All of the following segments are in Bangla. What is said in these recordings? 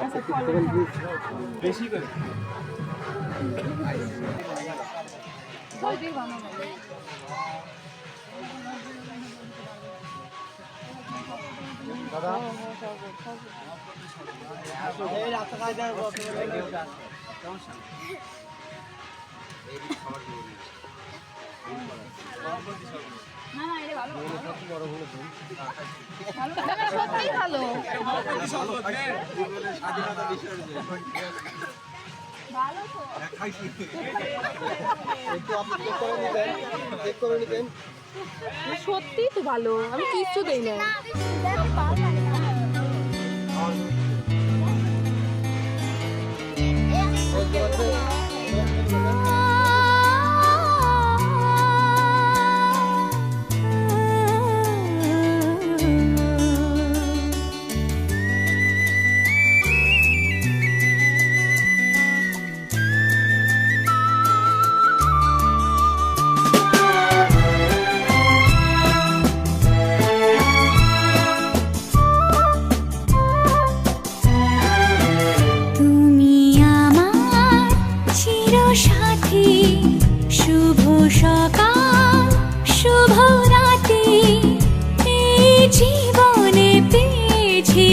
ভালো আছে দেখি একটু সরো তো সত্যিই ভালো সত্যিই তো। ভালো। আমি কিচ্ছু দেই না। তুমি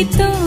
bonito.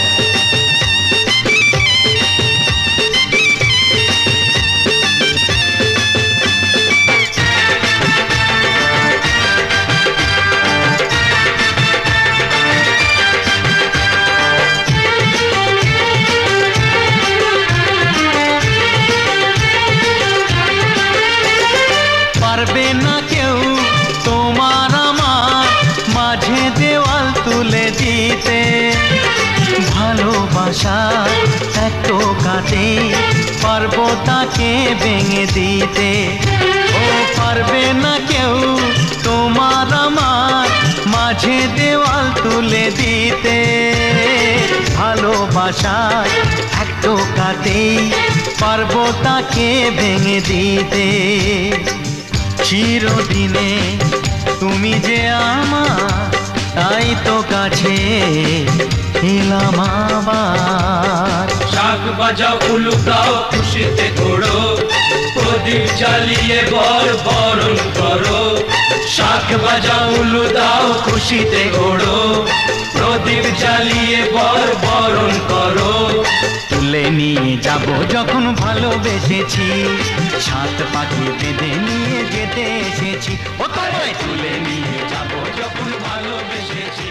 কাটে পারব তাকে ভেঙে দিতে। ও পারবে না কেউ তোমার আমার মাঝে দেওয়াল তুলে দিতে। ভালোবাসা এত কাটে পারব তাকে ভেঙে দিতে। চিরদিনে তুমি যে আমার তাই তো কাছে এলাম আবার। শাক বাজাও উলুকাও খুশিতে ঘোড়ো প্রদীপ জ্বালিয়ে বর বরণ করো। শাক বাজাও উলু দাও খুশিতে ঘোড়ো প্রদীপ জ্বালিয়ে বর বরণ করো। তুলে নিয়ে যাব যখন ভালোবেসেছি। সাত পাখি বেঁধে নিয়ে যেতে এসেছি। ও তোমায় তুলে নিয়ে যাব যখন ভালোবেসেছি।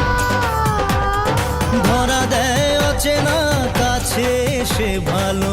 অচেনা কাছে এসে ভালোবেসে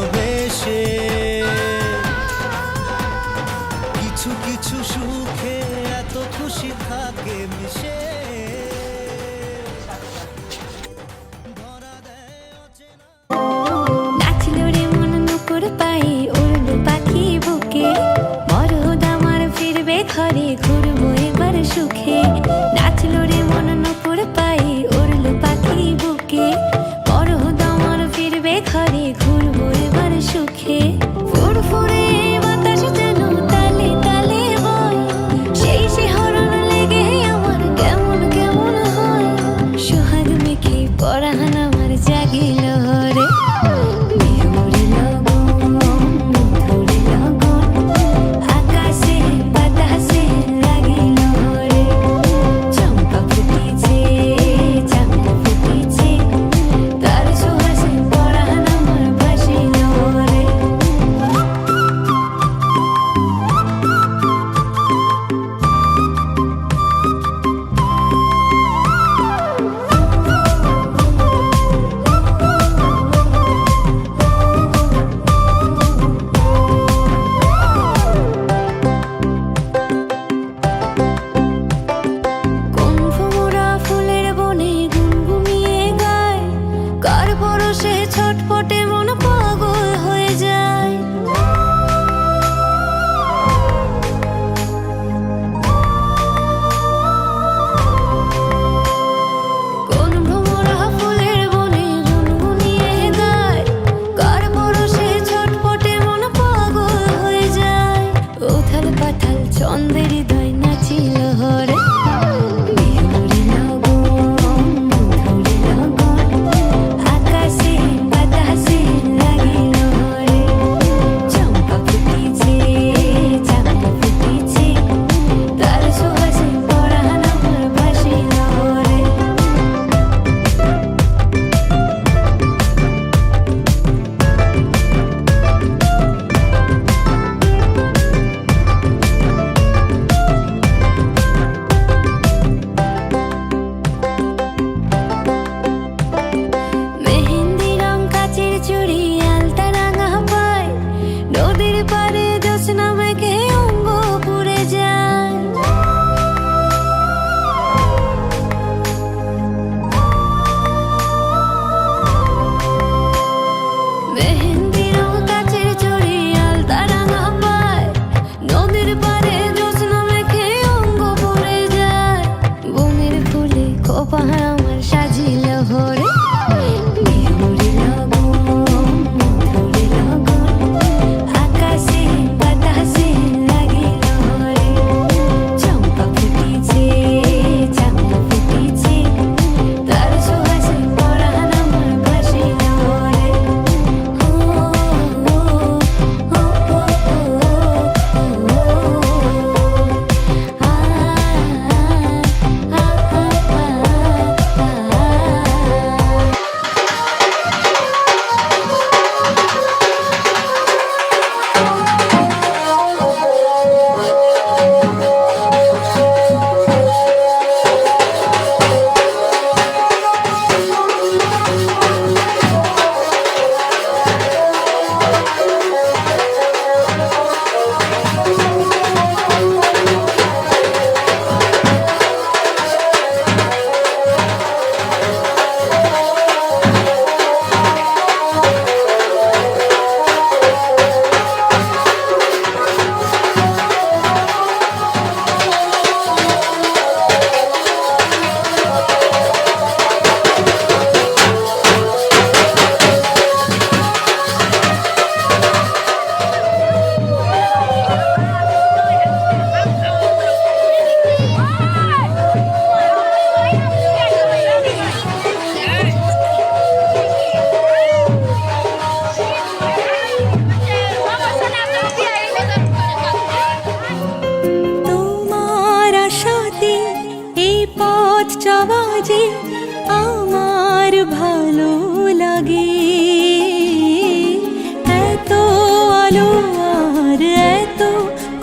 পাথাল চন্দ্রের হৃদয় নাচিল হর।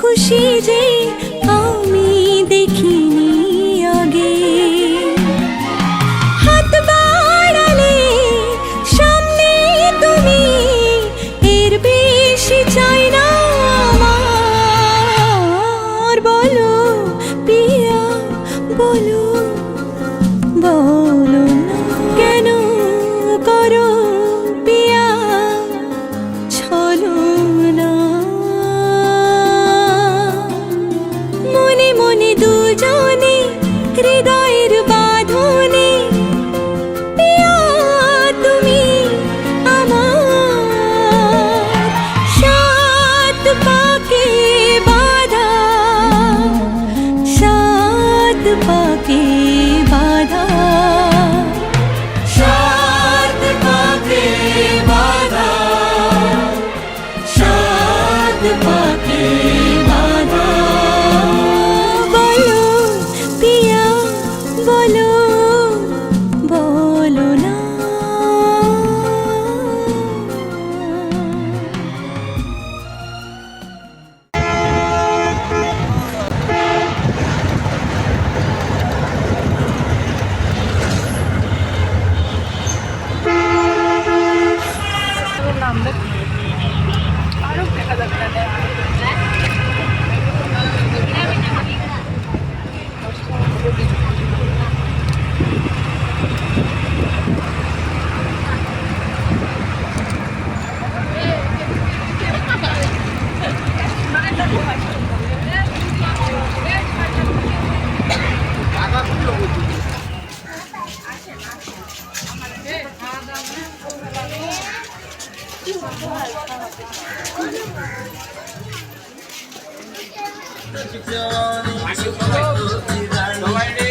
খুশি যে সবাই